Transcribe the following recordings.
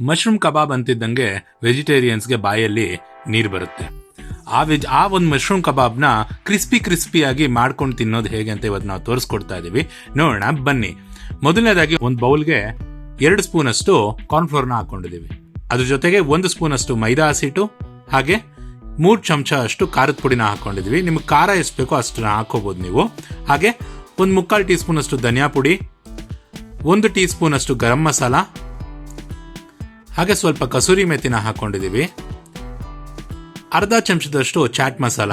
Mushroom kebab ಅಂತಿದ್ದಂಗೆ ವೆಜಿಟೇರಿಯನ್ಸ್ಗೆ ಬಾಯಲ್ಲಿ ನೀರು ಬರುತ್ತೆ. ಆ ವೆಜ್, ಆ ಒಂದು ಮಶ್ರೂಮ್ ಕಬಾಬ್ನ ಕ್ರಿಸ್ಪಿ ಕ್ರಿಸ್ಪಿಯಾಗಿ ಮಾಡ್ಕೊಂಡು ತಿನ್ನೋದು ಹೇಗೆ ಅಂತ ಇವತ್ತು ನಾವು ತೋರಿಸ್ಕೊಡ್ತಾ ಇದೀವಿ. ನೋಡೋಣ, ಬನ್ನಿ. ಮೊದಲನೇದಾಗಿ ಒಂದು ಬೌಲ್ಗೆ ಎರಡು ಸ್ಪೂನ್ ಅಷ್ಟು ಕಾರ್ನ್ಫ್ಲೋರ್ನ ಹಾಕೊಂಡಿದೀವಿ. ಅದ್ರ ಜೊತೆಗೆ ಒಂದು ಸ್ಪೂನ್ ಅಷ್ಟು ಮೈದಾ ಹಸಿಟ್ಟು, ಹಾಗೆ ಮೂರು ಚಮಚ ಅಷ್ಟು ಖಾರದ ಪುಡಿನ ಹಾಕೊಂಡಿದೀವಿ. ನಿಮ್ಗೆ ಖಾರ ಎಷ್ಟು ಬೇಕೋ ಅಷ್ಟನ್ನ ಹಾಕೋಬಹುದು ನೀವು. ಹಾಗೆ ಒಂದು ಮುಕ್ಕಾಲು ಟೀ ಸ್ಪೂನ್ ಅಷ್ಟು ಧನಿಯಾ ಪುಡಿ, ಒಂದು ಟೀ ಸ್ಪೂನ್ ಅಷ್ಟು ಗರಂ ಮಸಾಲ ಹಾಗೆ ಸ್ವಲ್ಪ ಕಸೂರಿ ಮೆತ್ತಿನ ಹಾಕೊಂಡಿದೀವಿ ಅರ್ಧ ಚಮಚದಷ್ಟು ಚಾಟ್ ಮಸಾಲ,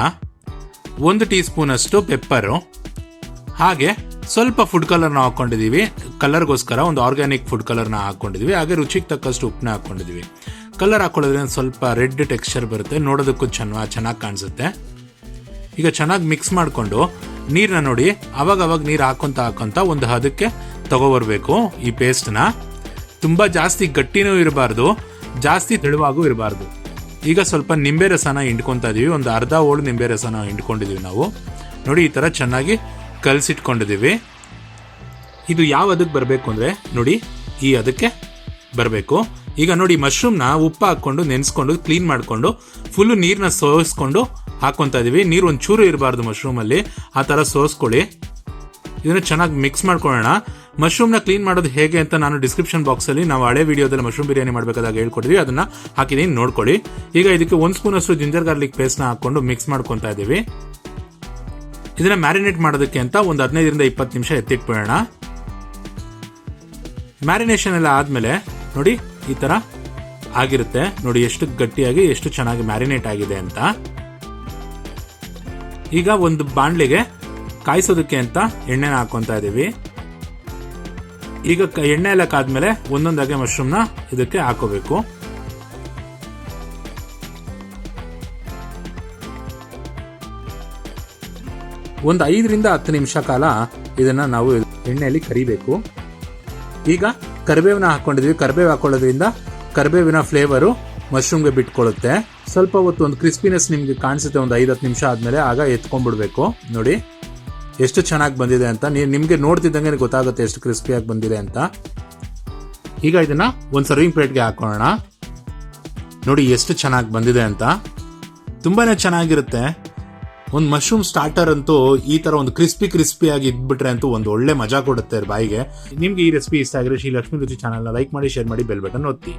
ಒಂದು ಟೀ ಸ್ಪೂನ್ ಅಷ್ಟು ಪೆಪ್ಪರು, ಹಾಗೆ ಸ್ವಲ್ಪ ಫುಡ್ ಕಲರ್ನ ಹಾಕೊಂಡಿದೀವಿ ಕಲರ್ಗೋಸ್ಕರ ಒಂದು ಆರ್ಗ್ಯಾನಿಕ್ ಫುಡ್ ಕಲರ್ನ ಹಾಕೊಂಡಿದೀವಿ ಹಾಗೆ ರುಚಿಗೆ ತಕ್ಕಷ್ಟು ಉಪ್ಪನ್ನ ಹಾಕೊಂಡಿದೀವಿ ಕಲರ್ ಹಾಕೊಳ್ಳೋದ್ರಿಂದ ಸ್ವಲ್ಪ ರೆಡ್ ಟೆಕ್ಸ್ಚರ್ ಬರುತ್ತೆ. ನೋಡೋದಕ್ಕೂ ಚೆನ್ನ, ಚೆನ್ನಾಗಿ ಕಾಣಿಸುತ್ತೆ. ಈಗ ಚೆನ್ನಾಗಿ ಮಿಕ್ಸ್ ಮಾಡಿಕೊಂಡು ನೀರನ್ನ ನೋಡಿ ಅವಾಗ ಅವಾಗ ನೀರು ಹಾಕೊತ ಹಾಕೊಂತ ಒಂದು ಹದಕ್ಕೆ ತಗೋಬರ್ಬೇಕು ಈ ಪೇಸ್ಟ್ನ ತುಂಬ ಜಾಸ್ತಿ ಗಟ್ಟಿನೂ ಇರಬಾರ್ದು, ಜಾಸ್ತಿ ತೆಳುವಾಗೂ ಇರಬಾರ್ದು. ಈಗ ಸ್ವಲ್ಪ ನಿಂಬೆ ರಸನ ಹಿಂಡ್ಕೊತಾ ಇದೀವಿ, ಒಂದು ಅರ್ಧ ಓಳು ನಿಂಬೆ ರಸನ ಹಿಂಡ್ಕೊಂಡಿದೀವಿ ನಾವು. ನೋಡಿ, ಈ ಥರ ಚೆನ್ನಾಗಿ ಕಲಸಿಟ್ಕೊಂಡಿದ್ದೀವಿ ಇದು ಯಾವ ಅದಕ್ಕೆ ಬರಬೇಕು ಅಂದರೆ, ನೋಡಿ, ಈ ಅದಕ್ಕೆ ಬರಬೇಕು. ಈಗ ನೋಡಿ, ಮಶ್ರೂಮ್ನ ಉಪ್ಪು ಹಾಕ್ಕೊಂಡು ನೆನೆಸ್ಕೊಂಡು, ಕ್ಲೀನ್ ಮಾಡಿಕೊಂಡು, ಫುಲ್ಲು ನೀರನ್ನ ಸೋಸ್ಕೊಂಡು ಹಾಕ್ಕೊತಾ ಇದೀವಿ. ನೀರು ಒಂದು ಚೂರು ಇರಬಾರ್ದು ಮಶ್ರೂಮಲ್ಲಿ, ಆ ಥರ ಸೋಸ್ಕೊಳ್ಳಿ. ಇದನ್ನ ಚೆನ್ನಾಗಿ ಮಿಕ್ಸ್ ಮಾಡ್ಕೊಳ್ಳೋಣ. ಮಶ್ರೂಮ್ನ ಕ್ಲೀನ್ ಮಾಡೋದು ಹೇಗೆ ಅಂತ ನಾನು ಡಿಸ್ಕ್ರಿಪ್ಷನ್ ಬಾಕ್ಸಲ್ಲಿ ನಾವು ಹಳೆ ವಿಡಿಯೋದಲ್ಲಿ ಮಶ್ರೂಮ್ ಬಿರಿಯಾನಿ ಮಾಡಬೇಕಾದಾಗ ಹೇಳ್ಕೊಟ್ಟಿದ್ವಿ. ಅದನ್ನ ಹಾಕಿದೀನಿ, ನೋಡ್ಕೊಳ್ಳಿ. ಈಗ ಇದಕ್ಕೆ ಒಂದು ಸ್ಪೂನ್ ಅಷ್ಟು ಜಿಂಜರ್ ಗಾರ್ಲಿಕ್ ಪೇಸ್ಟ್ನ ಹಾಕೊಂಡು ಮಿಕ್ಸ್ ಮಾಡ್ಕೊತಾ ಇದೀವಿ ಇದನ್ನ ಮ್ಯಾರಿನೇಟ್ ಮಾಡೋದಕ್ಕೆ ಅಂತ ಒಂದು ಹದಿನೈದರಿಂದ ಇಪ್ಪತ್ತು ನಿಮಿಷ ಎತ್ತಿಟ್ಬಿಡೋಣ. ಮ್ಯಾರಿನೇಷನ್ ಎಲ್ಲ ಆದ್ಮೇಲೆ, ನೋಡಿ, ಈ ತರ ಆಗಿರುತ್ತೆ. ನೋಡಿ, ಎಷ್ಟು ಗಟ್ಟಿಯಾಗಿ, ಎಷ್ಟು ಚೆನ್ನಾಗಿ ಮ್ಯಾರಿನೇಟ್ ಆಗಿದೆ ಅಂತ. ಈಗ ಒಂದು ಬಾಣ್ಲಿಗೆ ಕಾಯಿಸೋದಕ್ಕೆ ಅಂತ ಎಣ್ಣೆನ ಹಾಕೊಂತ ಇದ್ದೀವಿ ಈಗ ಎಣ್ಣೆ ಎಲ್ಲ ಕಾದ್ಮೇಲೆ ಒಂದೊಂದಾಗೆ ಮಶ್ರೂಮ್ನ ಇದಕ್ಕೆ ಹಾಕೋಬೇಕು. ಒಂದು ಐದರಿಂದ ಹತ್ತು ನಿಮಿಷ ಕಾಲ ಇದನ್ನ ನಾವು ಎಣ್ಣೆಯಲ್ಲಿ ಕರಿಬೇಕು. ಈಗ ಕರಿಬೇವನ್ನ ಹಾಕೊಂಡಿದ್ವಿ. ಕರಿಬೇವು ಹಾಕೊಳ್ಳೋದ್ರಿಂದ ಕರಿಬೇವಿನ ಫ್ಲೇವರು ಮಶ್ರೂಮ್ಗೆ ಬಿಟ್ಕೊಳ್ಳುತ್ತೆ ಸ್ವಲ್ಪ ಹೊತ್ತು ಒಂದು ಕ್ರಿಸ್ಪಿನೆಸ್ ನಿಮ್ಗೆ ಕಾಣಿಸುತ್ತೆ. ಒಂದು ಐದು ಹತ್ತು ನಿಮಿಷ ಆದ್ಮೇಲೆ ಆಗ ಎತ್ಕೊಂಡ್ಬಿಡ್ಬೇಕು. ನೋಡಿ. ಎಷ್ಟು ಚೆನ್ನಾಗಿ ಬಂದಿದೆ ಅಂತ ನೀವು ನಿಮಗೆ ನೋಡ್ತಿದ್ದಂಗೆ ಗೊತ್ತಾಗುತ್ತೆ ಎಷ್ಟು ಕ್ರಿಸ್ಪಿಯಾಗಿ ಬಂದಿದೆ ಅಂತ. ಈಗ ಇದನ್ನ ಒಂದು ಸರ್ವಿಂಗ್ ಪ್ಲೇಟ್ಗೆ ಹಾಕೋಣ ನೋಡಿ ಎಷ್ಟು ಚೆನ್ನಾಗಿ ಬಂದಿದೆ ಅಂತ. ತುಂಬಾನೇ ಚೆನ್ನಾಗಿರುತ್ತೆ. ಒಂದು ಮಶ್ರೂಮ್ ಸ್ಟಾರ್ಟರ್ ಅಂತೂ ಈ ತರ ಒಂದು ಕ್ರಿಸ್ಪಿ ಕ್ರಿಸ್ಪಿ ಆಗಿ ಇದ್ಬಿಟ್ರೆ ಅಂತೂ ಒಂದು ಒಳ್ಳೆ ಮಜಾ ಕೊಡುತ್ತೆ ಬಾಯಿಗೆ. ನಿಮಗೆ ಈ ರೆಸಿಪಿ ಇಷ್ಟ ಆಗಿರೋ ಶ್ರೀ ಲಕ್ಷ್ಮೀ ರುಚಿ ಚಾನಲ್ನ ಲೈಕ್ ಮಾಡಿ ಶೇರ್ ಮಾಡಿ ಬೆಲ್ ಬಟನ್ ಒತ್ತಿ.